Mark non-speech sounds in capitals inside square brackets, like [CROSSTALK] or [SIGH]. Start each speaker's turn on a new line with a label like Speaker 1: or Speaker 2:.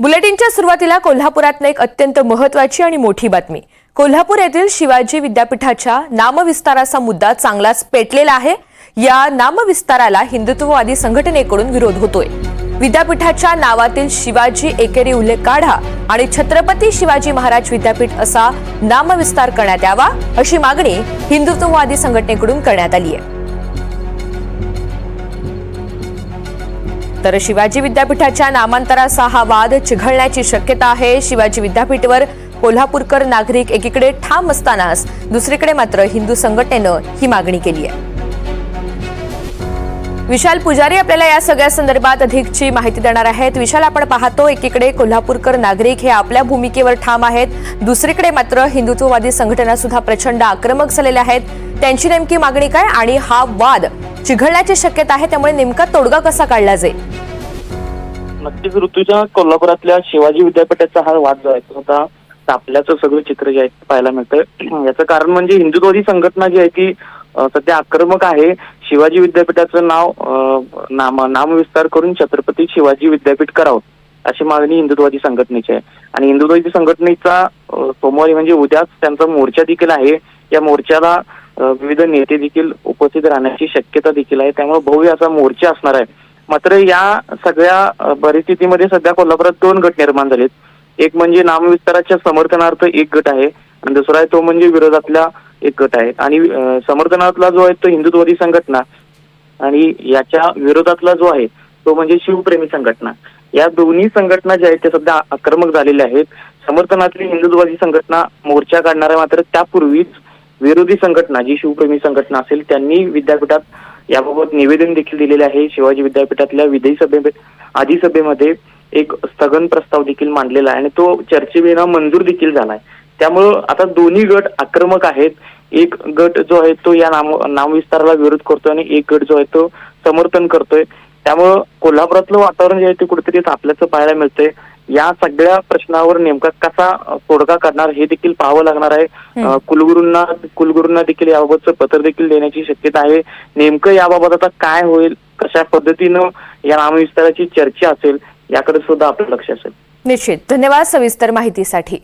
Speaker 1: बुलेटिनच्या सुरुवातीला कोल्हापुरातनं एक अत्यंत महत्वाची आणि मोठी बातमी. कोल्हापूर येथील शिवाजी विद्यापीठाच्या नामविस्ताराचा मुद्दा चांगलाच पेटलेला आहे. या नामविस्ताराला हिंदुत्ववादी संघटनेकडून विरोध होतोय. विद्यापीठाच्या नावातील शिवाजी एकेरी उल्लेख काढा आणि छत्रपती शिवाजी महाराज विद्यापीठ असा नामविस्तार करण्यात यावा अशी मागणी हिंदुत्ववादी संघटनेकडून करण्यात आली आहे तर शिवाजी विद्यापीठाच्या नामांतराचा हा वाद चिघळण्याची शक्यता आहे. शिवाजी विद्यापीठवर कोल्हापूरकर नागरिक एकीकडे ठाम असतानाच दुसरीकडे मात्र हिंदू संघटनेनं ही मागणी केली आहे. विशाल पुजारी आपल्याला या सगळ्या संदर्भात अधिकची माहिती देणार आहेत. विशाल आपण पाहतो एकीकडे कोल्हापूरकर नागरिक हे आपल्या भूमिकेवर ठाम आहेत. दुसरीकडे मात्र हिंदुत्ववादी संघटना सुद्धा प्रचंड आक्रमक झालेल्या आहेत. त्यांची नेमकी मागणी काय आणि हा वाद चिघळण्याची शक्यता आहे त्यामुळे नेमका तोडगा कसा काढला जाईल?
Speaker 2: नक्कीच ऋतूच्या कोल्हापुरातल्या शिवाजी विद्यापीठाचा हा वाद जो आहे तो आता तापल्याचं सगळं चित्र जे आहे पाहायला मिळतंय. [CLEARS THROAT] याचं कारण म्हणजे हिंदुत्वादी संघटना जी आहे ती सध्या आक्रमक आहे. शिवाजी विद्यापीठाचं नाव नाम नामविस्तार करून छत्रपती शिवाजी विद्यापीठ करावं अशी मागणी हिंदुत्वादी संघटनेची आहे. आणि हिंदुत्वादी संघटनेचा सोमवारी म्हणजे उद्याच त्यांचा मोर्चा देखील आहे. या मोर्चाला विविध नेते देखील उपस्थित राहण्याची शक्यता देखील आहे. त्यामुळे भव्य असा मोर्चा असणार आहे. मात्र या सगळ्या परिस्थितीमध्ये सध्या कोल्हापुरात दोन गट निर्माण झालेत. एक म्हणजे नामविस्ताराच्या समर्थनार्थ एक गट आहे आणि दुसरा आहे तो म्हणजे विरोधातला एक गट आहे. आणि समर्थनातला जो आहे तो हिंदुत्ववादी संघटना आणि याच्या विरोधातला जो आहे तो म्हणजे शिवप्रेमी संघटना. या दोन्ही संघटना ज्या आहेत त्या सध्या आक्रमक झालेल्या आहेत. समर्थनातली हिंदुत्ववादी संघटना मोर्चा काढणार आहे मात्र त्यापूर्वीच विरोधी संघटना जी शिवप्रेमी संघटना असेल त्यांनी विद्यापीठात याबाबत निवेदन देखील दिलेले आहे. शिवाजी विद्यापीठातल्या विधेयी सभे अधिसभेमध्ये एक स्थगन प्रस्ताव देखील मांडलेला आहे आणि तो चर्चेविना मंजूर देखील झाला आहे. त्यामुळं आता दोन्ही गट आक्रमक आहेत. एक गट जो आहे तो या नाम नामविस्ताराला विरोध करतोय आणि एक गट जो आहे तो समर्थन करतोय. त्यामुळं कोल्हापुरातलं वातावरण जे आहे ते कुठेतरी तापल्याचं पाहायला मिळतंय. या सगळ्या प्रश्नावर नेमका कसा तोडगा करणार हे देखील पाहावं लागणार आहे. कुलगुरूंना कुलगुरूंना देखील याबाबतचं पत्र देखील देण्याची शक्यता आहे. नेमकं याबाबत आता काय होईल कशा पद्धतीनं या नामविस्ताराची चर्चा असेल याकडे सुद्धा आपलं लक्ष असेल.
Speaker 1: निश्चित. धन्यवाद सविस्तर माहितीसाठी.